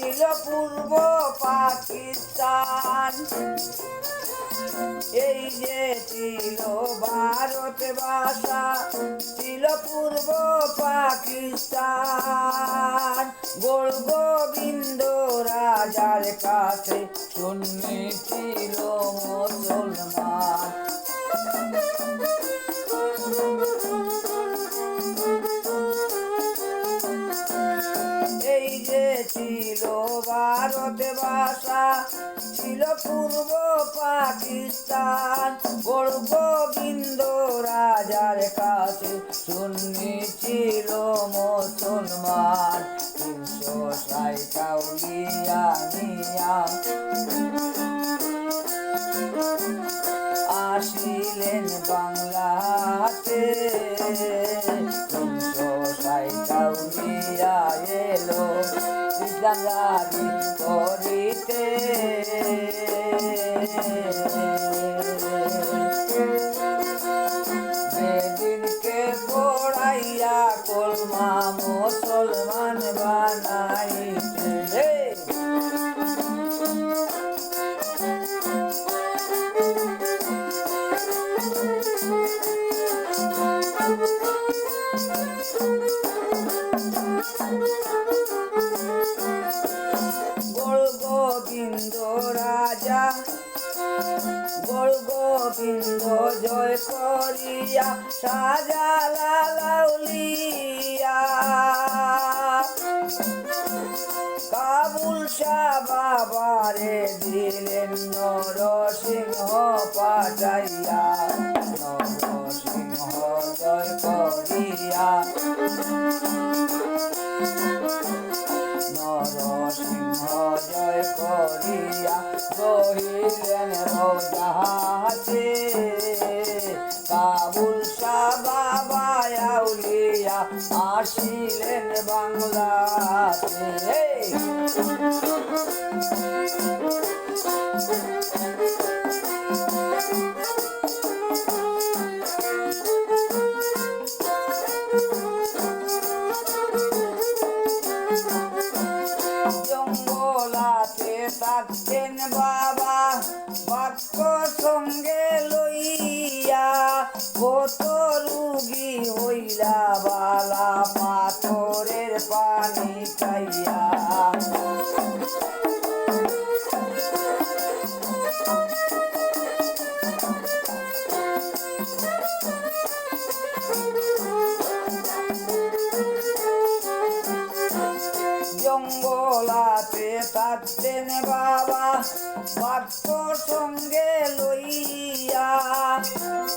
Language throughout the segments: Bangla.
ছিল পূর্ব পাকিস্তান। এই যে ছিল ভারত ভাষা, ছিল পূর্ব পাকিস্তান। গোল গোবিন্দ রাজার কাছে সুন্নি ছিল মুসলমান। এই যে ছিল ভারতে ভাষা, ছিল পূর্ব পাকিস্তান। বড় গোবিন্দ রাজার কাছে শুনি ছিল মুসলমান। তিনশো সাইকাউলিয়া নিয়া ইসলাম করিতে। গোবিন্দ জয় করিয়া সাজা লাউলিয়া কাবুল শাহ বাবারে দিলেন নরসিংহ পাঠাইয়া নরসিংহ জয় করিয়া। নরসিংহ জয় করিয়া রহিলেন রোজাহাতে আসিলেন বাংলাতে। বাবা বাক্য সঙ্গে লইয়া কত জঙ্গলাতে থাকতেন বাবা। বাক্য সঙ্গে লইয়া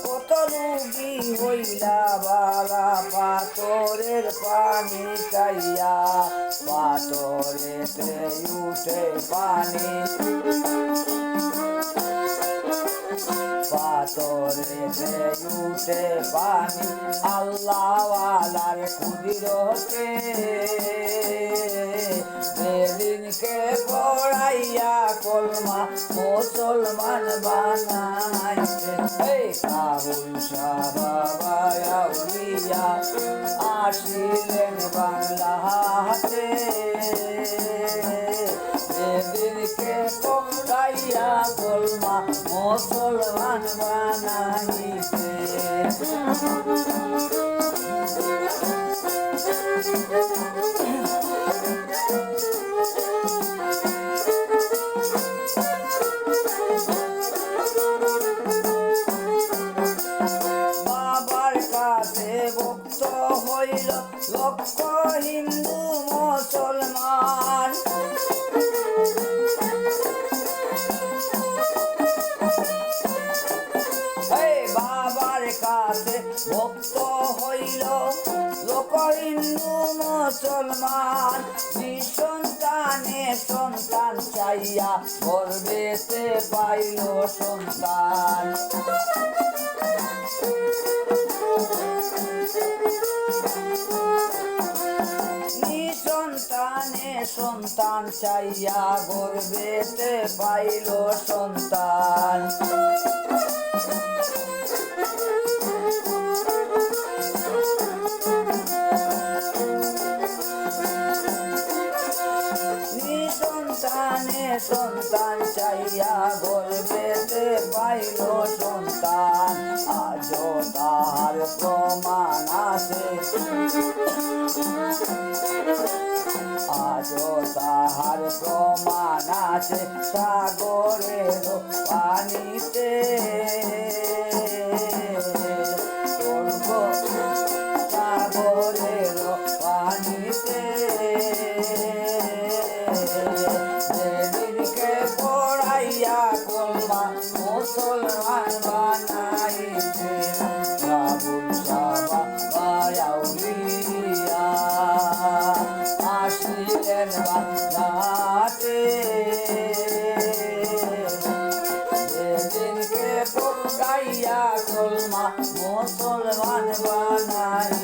কত রুগী হইলা বাবা। পাথরের পানি চাইয়া পাথরেতে উঠে পানি। পাথরেতে উঠে পানি, আল্লাহওয়ালার কুদিরতে। বেদিনকে পড়াইয়া কলমা মুসলমান বানাইছে, এই কাবুল সাবাবাউলিয়া আসিলেন বাংলা হাতে। বাবার কাছে ভক্ত লক্ষ হিন্দু মুসলমান। হিন্দু মুসলমান নিঃসন্তানে সন্তান চাইয়া গর্বেতে পাইল সন্তান। সন্তান চাইয়া গর্বেতে পাইল সন্তান। যেদিনকে পড়াইয়া কলমা মুসলমান বানাইতে রাবুল সাবা বায়াউলিয়া আসিলেন বাংলাতে যেদিনকে পড়াইয়া কলমা মুসলমান বানাইতে